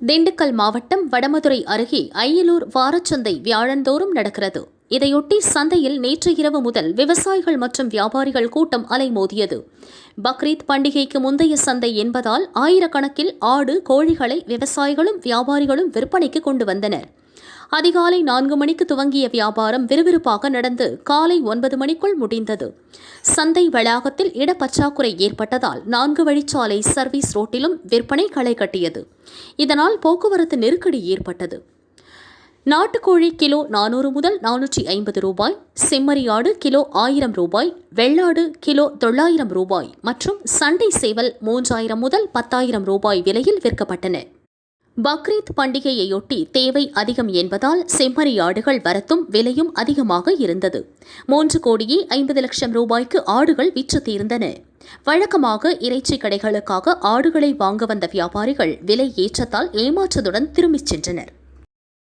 திண்டுக்கல் மாவட்டம் வடமதுரை அருகே அய்யலூர் வாரச்சந்தை வியாழந்தோறும் நடக்கிறது. இதையொட்டி சந்தையில் நேற்று இரவு முதல் விவசாயிகள் மற்றும் வியாபாரிகள் கூட்டம் அலைமோதியது. பக்ரீத் பண்டிகைக்கு முந்தைய சந்தை என்பதால் ஆயிரக்கணக்கில் ஆடு கோழிகளை விவசாயிகளும் வியாபாரிகளும் விற்பனைக்கு கொண்டு வந்தனர். அதிகாலை நான்கு மணிக்கு துவங்கிய வியாபாரம் விறுவிறுப்பாக நடந்து காலை ஒன்பது மணிக்குள் முடிந்தது. சந்தை வளாகத்தில் இடப்பற்றாக்குறை ஏற்பட்டதால் நான்கு வழிச்சாலை சர்வீஸ் ரோட்டிலும் விற்பனை களை கட்டியது. இதனால் போக்குவரத்து நெருக்கடி ஏற்பட்டது. நாட்டுக்கோழி கிலோ நானூறு முதல் நானூற்றி ஐம்பது ரூபாய் செம்மறியாடு கிலோ ஆயிரம் ரூபாய் வெள்ளாடு கிலோ தொள்ளாயிரம் ரூபாய் மற்றும் சண்டை சேவல் மூன்றாயிரம் முதல் பத்தாயிரம் ரூபாய் விலையில் விற்கப்பட்டன. பக்ரீத் பண்டிகையையொட்டி தேவை அதிகம் என்பதால் செம்மறி ஆடுகள் வரத்தும் விலையும் அதிகமாக இருந்தது. மூன்று கோடியே ஐம்பது லட்சம் ரூபாய்க்கு ஆடுகள் விற்று தீர்ந்தன. வழக்கமாக இறைச்சி கடைகளுக்காக ஆடுகளை வாங்க வந்த வியாபாரிகள் விலை ஏற்றத்தால் ஏமாற்றத்துடன் திரும்பிச் சென்றனர்.